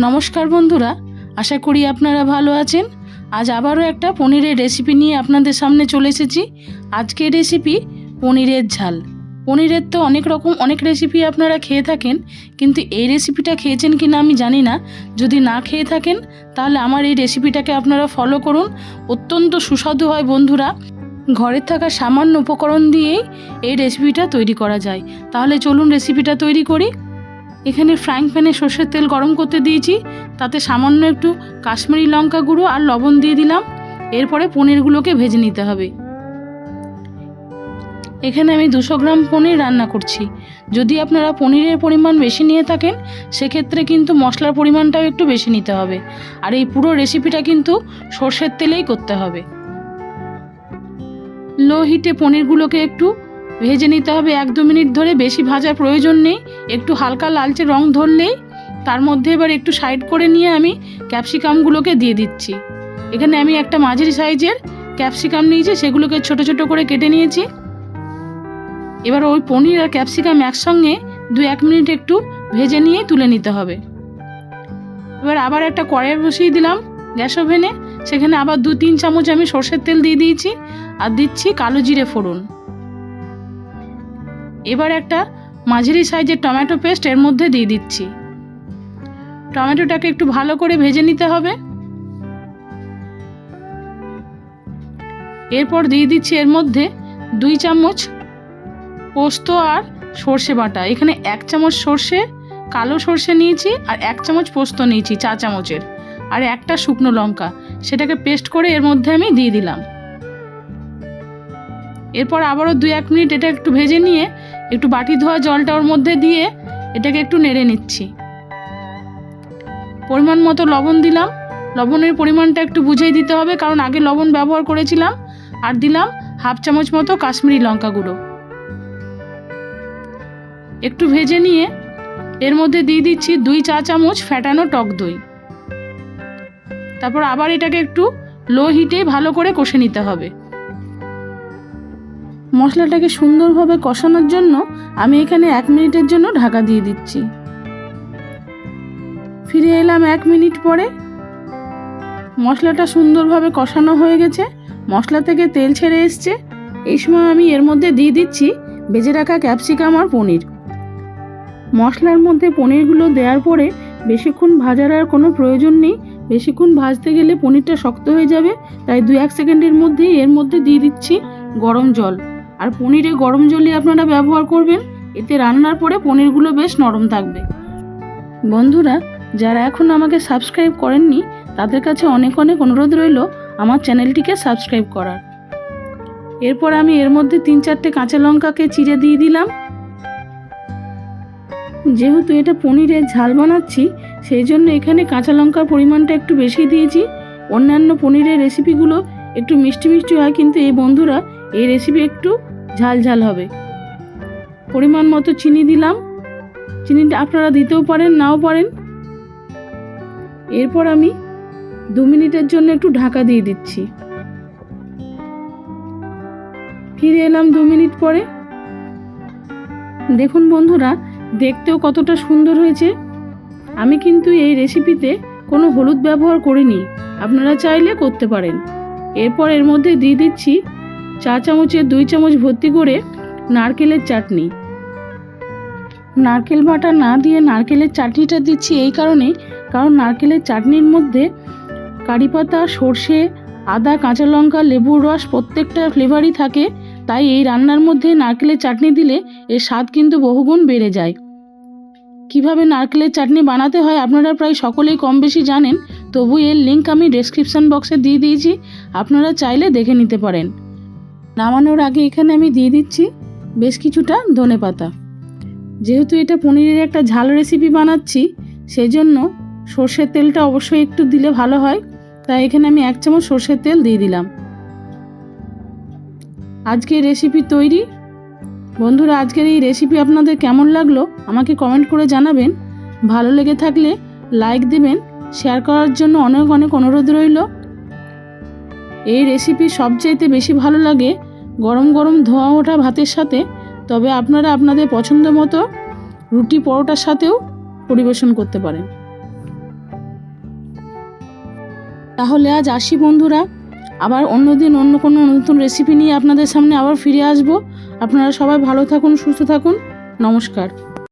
নমস্কার বন্ধুরা, আশা করি আপনারা ভালো আছেন। আজ আবারও একটা পনিরের রেসিপি নিয়ে আপনাদের সামনে চলে এসেছি। আজকের রেসিপি পনিরের ঝাল। পনিরের তো অনেক রকম, অনেক রেসিপি আপনারা খেয়ে থাকেন, কিন্তু এই রেসিপিটা খেয়েছেন কি না আমি জানি না। যদি না খেয়ে থাকেন, তাহলে আমার এই রেসিপিটাকে আপনারা ফলো করুন। অত্যন্ত সুস্বাদু হয় বন্ধুরা। ঘরের থাকা সামান্য উপকরণ দিয়েই এই রেসিপিটা তৈরি করা যায়। তাহলে চলুন রেসিপিটা তৈরি করি। এখানে ফ্রাইং প্যানে সর্ষের তেল গরম করতে দিয়েছি। তাতে সামান্য একটু কাশ্মীরি লঙ্কা গুঁড়ো আর লবণ দিয়ে দিলাম। এরপরে পনিরগুলোকে ভেজে নিতে হবে। এখানে আমি দুশো গ্রাম পনির রান্না করছি। যদি আপনারা পনিরের পরিমাণ বেশি নিয়ে থাকেন, সেক্ষেত্রে কিন্তু মশলার পরিমাণটাও একটু বেশি নিতে হবে। আর এই পুরো রেসিপিটা কিন্তু সর্ষের তেলেই করতে হবে। লো হিটে পনিরগুলোকে একটু ভেজে নিতে হবে এক দু মিনিট ধরে, বেশি ভাজার প্রয়োজন নেই। একটু হালকা লালচে রং ধরলেই তার মধ্যে এবার একটু সাইড করে নিয়ে আমি ক্যাপসিকামগুলোকে দিয়ে দিচ্ছি। এখানে আমি একটা মাঝারি সাইজের ক্যাপসিকাম নিয়েছি, সেগুলোকে ছোট ছোট করে কেটে নিয়েছি। এবার ওই পনির আর ক্যাপসিকাম একসঙ্গে দু এক মিনিট একটু ভেজে নিয়ে তুলে নিতে হবে। এবার আবার একটা কড়াই বসিয়ে দিলাম গ্যাস ওভেনে। সেখানে আবার দু তিন চামচ আমি সর্ষের তেল দিয়ে দিয়েছি। আর দিচ্ছি কালো জিরে ফোড়ন। এবার একটা মাঝারি সাইজের টমেটো পেস্ট এর মধ্যে দিয়ে দিচ্ছি। টমেটোটাকে একটু ভালো করে ভেজে নিতে হবে। এরপর দিয়ে দিচ্ছি এর মধ্যে দুই চামচ পোস্ত আর সর্ষে বাটা। এখানে এক চামচ সর্ষে, কালো সর্ষে নিয়েছি আর এক চামচ পোস্ত নিয়েছি, চা চামচের। আর একটা শুকনো লঙ্কা, সেটাকে পেস্ট করে এর মধ্যে আমি দিয়ে দিলাম। এরপর আবারও দু এক মিনিট এটা একটু ভেজে নিয়ে একটু বাটি ধোয়া জলটা ওর মধ্যে দিয়ে এটাকে একটু নেড়ে নিচ্ছি। পরিমাণ মতো লবণ দিলাম। লবণের পরিমাণটা একটু বুঝেই দিতে হবে, কারণ আগে লবণ ব্যবহার করেছিলাম আর দিলাম হাফ চামচ মতো কাশ্মীরি লঙ্কা গুঁড়ো। একটু ভেজে নিয়ে এর মধ্যে দিয়ে দিচ্ছি দুই চা চামচ ফ্যাটানো টক দই। তারপর আবার এটাকে একটু লো হিটে ভালো করে কষে নিতে হবে। মশলাটাকে সুন্দরভাবে কষানোর জন্য আমি এখানে এক মিনিটের জন্য ঢাকা দিয়ে দিচ্ছি। ফিরে এলাম এক মিনিট পরে। মশলাটা সুন্দরভাবে কষানো হয়ে গেছে। মশলা থেকে তেল ছেড়ে এসছে। এই সময় আমি এর মধ্যে দিয়ে দিচ্ছি বেজে রাখা ক্যাপসিকাম আর পনির। মশলার মধ্যে পনিরগুলো দেওয়ার পরে বেশিক্ষণ ভাজার আর কোনো প্রয়োজন নেই। বেশিক্ষণ ভাজতে গেলে পনিরটা শক্ত হয়ে যাবে। তাই দু এক সেকেন্ডের মধ্যেই এর মধ্যে দিয়ে দিচ্ছি গরম জল। আর পনিরে গরম জলই আপনারা ব্যবহার করবেন, এতে রান্নার পরে পনিরগুলো বেশ নরম থাকবে। বন্ধুরা, যারা এখন আমাকে সাবস্ক্রাইব করেননি, তাদের কাছে অনেক অনেক অনুরোধ রইল আমার চ্যানেলটিকে সাবস্ক্রাইব করার। এরপর আমি এর মধ্যে তিন চারটে কাঁচা লঙ্কাকে চিড়ে দিয়ে দিলাম। যেহেতু এটা পনিরের ঝাল বানাচ্ছি, সেই জন্য এখানে কাঁচা লঙ্কার পরিমাণটা একটু বেশি দিয়েছি। অন্যান্য পনিরের রেসিপিগুলো একটু মিষ্টি মিষ্টি হয়, কিন্তু এই বন্ধুরা, এই রেসিপি একটু ঝাল ঝাল হবে। পরিমাণ মতো চিনি দিলাম। চিনিটা আপনারা দিতেও পারেন, নাও পারেন। এরপর আমি দু মিনিটের জন্য একটু ঢাকা দিয়ে দিচ্ছি। ফিরে এলাম দু মিনিট পরে। দেখুন বন্ধুরা, দেখতেও কতটা সুন্দর হয়েছে। আমি কিন্তু এই রেসিপিতে কোনো হলুদ ব্যবহার করিনি। আপনারা চাইলে করতে পারেন। এরপর এর মধ্যে দিয়ে দিচ্ছি চা চামচে দুই চামচ ভর্তি করে নারকেলের চাটনি। নারকেল বাটা না দিয়ে নারকেলের চাটনিটা দিচ্ছি এই কারণে, কারণ নারকেলের চাটনির মধ্যে কারি পাতা, সর্ষে, আদা, কাঁচা লঙ্কা, লেবুর রস প্রত্যেকটা ফ্লেভারই থাকে, তাই এই রান্নার মধ্যে নারকেলের চাটনি দিলে এর স্বাদ কিন্তু বহুগুণ বেড়ে যায়। কীভাবে নারকেলের চাটনি বানাতে হয় আপনারা প্রায় সকলেই কম বেশি জানেন, তবু এর লিঙ্ক আমি ডেসক্রিপশন বক্সে দিয়ে দিয়েছি, আপনারা চাইলে দেখে নিতে পারেন। নামানোর আগে এখানে আমি দিয়ে দিচ্ছি বেশ কিছুটা ধনে পাতা। যেহেতু এটা পনিরের একটা ঝাল রেসিপি বানাচ্ছি সেই জন্য সর্ষের তেলটা অবশ্যই একটু দিলে ভালো হয়। তাই এখানে আমি এক চামচ সর্ষের তেল দিয়ে দিলাম। আজকের রেসিপি তৈরি। বন্ধুরা, আজকের এই রেসিপি আপনাদের কেমন লাগল? আমাকে কমেন্ট করে জানাবেন। ভালো লেগে থাকলে লাইক দেবেন। শেয়ার করার জন্য অনেক অনেক অনুরোধ রইল। এই রেসিপি সবচাইতে বেশি ভালো লাগে গরম গরম ধোয়া ওঠা ভাতের সাথে, তবে আপনারা আপনাদের পছন্দ মতো রুটি পরোটার সাথেও পরিবেশন করতে পারেন। তাহলে আজ আসি বন্ধুরা, আবার অন্য দিন অন্য কোনো নতুন রেসিপি নিয়ে আপনাদের সামনে আবার ফিরে আসব। আপনারা সবাই ভালো থাকুন, সুস্থ থাকুন, নমস্কার।